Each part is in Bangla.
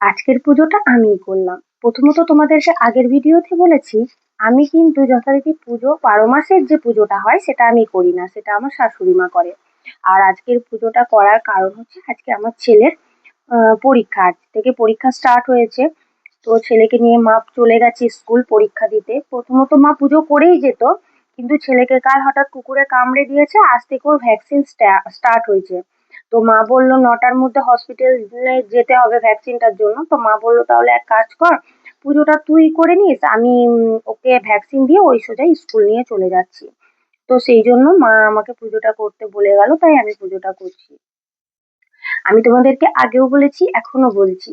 আজকের পুজোটা আমিই করলাম। প্রথমত তোমাদেরকে আগের ভিডিওতে বলেছি, আমি কিন্তু যথারীতি পুজো, বারো মাসের যে পুজোটা হয় সেটা আমি করি না, সেটা আমার শাশুড়ি মা করে। আর আজকের পুজোটা করার কারণ হচ্ছে আজকে আমার ছেলের পরীক্ষা আজ থেকে পরীক্ষা স্টার্ট হয়েছে। তো ছেলেকে নিয়ে মা চলে গেছে স্কুল পরীক্ষা দিতে। প্রথমত মা পুজো করেই যেত, কিন্তু ছেলেকে কাল হঠাৎ কুকুরে কামড়ে দিয়েছে, আজ থেকে ওর ভ্যাকসিন স্টার্ট হয়েছে। তো মা বলল, নটার মধ্যে হসপিটালে যেতে হবে ভ্যাকসিনটার জন্য। তো মা বলল, তাহলে এক কাজ কর, পুজোটা তুই করে নিস, আমি ওকে ভ্যাকসিন দিয়ে ওই সোজাই স্কুল নিয়ে চলে যাচ্ছি। তো সেই জন্য মা আমাকে পুজোটা করতে বলে গেল, তাই আমি পুজোটা করছি। আমি তোমাদেরকে আগেও বলেছি এখনও বলছি।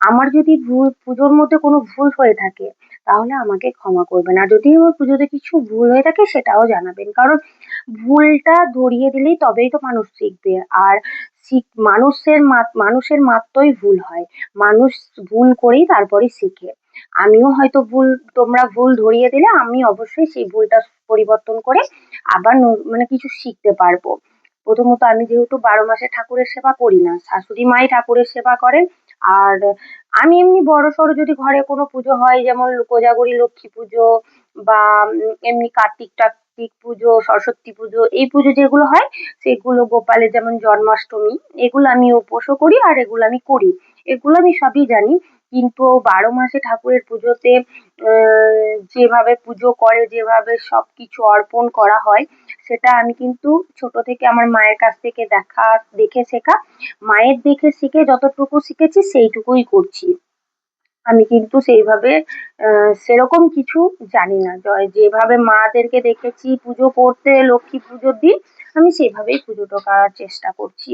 আমার যদি ভুল, পুজোর মধ্যে কোনো ভুল হয়ে থাকে, তাহলে আমাকে ক্ষমা করবেন। আর যদি আমার পুজোতে কিছু ভুল হয়ে থাকে, সেটাও জানাবেন। কারণ ভুলটা ধরিয়ে দিলেই তবেই তো মানুষ শিখবে। আর শিখ, মানুষের মানুষের মাত্রই ভুল হয়। মানুষ ভুল করেই তারপরে শিখে। আমিও হয়তো ভুল, তোমরা ভুল ধরিয়ে দিলে, আমি অবশ্যই সেই ভুলটা পরিবর্তন করে আবার মানে কিছু শিখতে পারব। প্রথমত আমি যেহেতু বারো মাসে ঠাকুরের সেবা করি না, শাশুড়ি মাই ঠাকুরের সেবা করেন। আর আমি এমনি বড় সড়ো যদি ঘরে কোনো পুজো হয়, যেমন কোজাগরি লক্ষ্মী পুজো বা এমনি কার্তিক টার্তিক পুজো, সরস্বতী পুজো, এই পুজো যেগুলো হয়, সেগুলো গোপালের যেমন জন্মাষ্টমী, এগুলো আমি উপোসও করি আর এগুলো আমি করি। এগুলো আমি সবই জানি, কিন্তু বারো মাসে ঠাকুরের পুজোতে যেভাবে পুজো করে, যেভাবে সবকিছু অর্পণ করা হয় সেটা আমি কিন্তু ছোট থেকে আমার মায়ের কাছ থেকে দেখা, দেখে শেখা। মায়ের দেখে শিখে যতটুকু শিখেছি সেইটুকুই করছি। আমি কিন্তু সেইভাবে সেরকম কিছু জানি না। যেভাবে মাদেরকে দেখেছি, পুজো করতে, লক্ষ্মী পুজোর দিন, আমি সেভাবেই পুজোটা করার চেষ্টা করছি।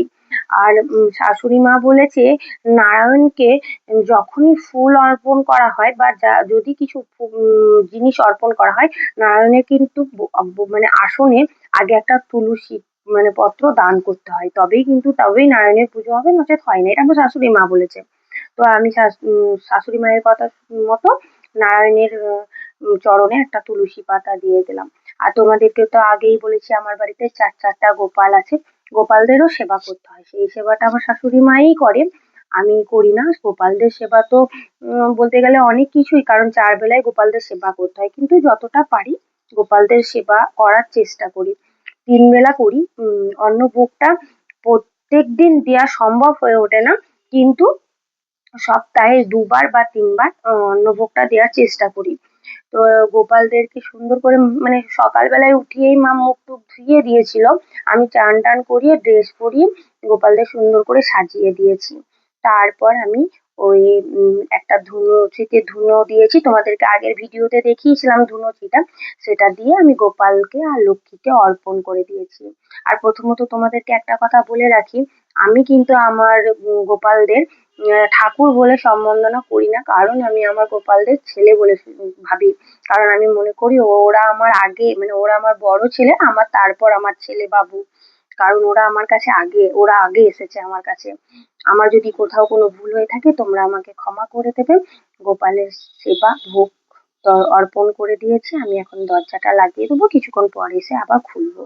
আর শাশুড়ি মা বলেছে, নারায়ণকে যখনই ফুল অর্পণ করা হয় বা যা, যদি কিছু জিনিস অর্পণ করা হয়, নারায়ণের কিন্তু মানে আসনে আগে একটা তুলসী মানে পত্র দান করতে হয়। তবেই কিন্তু, তবেই নারায়ণের পুজো হবে, নচেত হয় না। এটা আমার শাশুড়ি মা বলেছে। তো আমি শাশুড়ি মায়ের কথা মতো নারায়ণের চরণে একটা তুলসী পাতা দিয়ে দিলাম। আর তোমাদেরকে তো আগেই বলেছি, আমার বাড়িতে চার চারটা গোপাল আছে। গোপালদেরও সেবা করতে হয়। সেই সেবাটা আমার শাশুড়ি মাই করে আমি করি না। গোপালদের সেবা তো বলতে গেলে অনেক কিছুই, কারণ চার বেলায় গোপালদের সেবা করতে হয়। কিন্তু যতটা পারি গোপালদের সেবা করার চেষ্টা করি। তিন বেলা করি অন্নভোগটা প্রত্যেক দিন দেওয়া সম্ভব হয়ে ওঠে না। কিন্তু সপ্তাহে দুবার বা তিনবার অন্নভোগটা দেওয়ার চেষ্টা করি। তো গোপালদেরকে সুন্দর করে মানে সকালবেলায় উঠিয়েই মা মুখ টুখ ধুয়ে দিয়েছিল। আমি চান টান করিয়ে ড্রেস পরিয়ে গোপালদের সুন্দর করে সাজিয়ে দিয়েছি। তারপর আমি ওই একটা ধুনোচিতে ধুনো দিয়েছি। তোমাদেরকে আগের ভিডিওতে দেখিয়েছিলাম ধুনোচিটা সেটা দিয়ে আমি গোপালকে আর লক্ষ্মীকে অর্পণ করে দিয়েছি। আর প্রথমত তোমাদেরকে একটা কথা বলে রাখি, আমি কিন্তু আমার গোপালদের ঠাকুর বলে সম্বন্ধনা করি না, কারণ আমি আমার গোপালদের ছেলে বলে ভাবি। কারণ আমি মনে করি ওরা আমার আগে মানে ওরা আমার বড় ছেলে, আমার তারপর আমার ছেলে বাবু। কারণ ওরা আমার কাছে আগে, ওরা আগে এসেছে আমার কাছে। আমার যদি কোথাও কোনো ভুল হয়ে থাকে, তোমরা আমাকে ক্ষমা করে দেবে। গোপালের সেবা, ভোগ অর্পণ করে দিয়েছি। আমি এখন দরজাটা লাগিয়ে দেবো, কিছুক্ষণ পর এসে আবার খুলবো।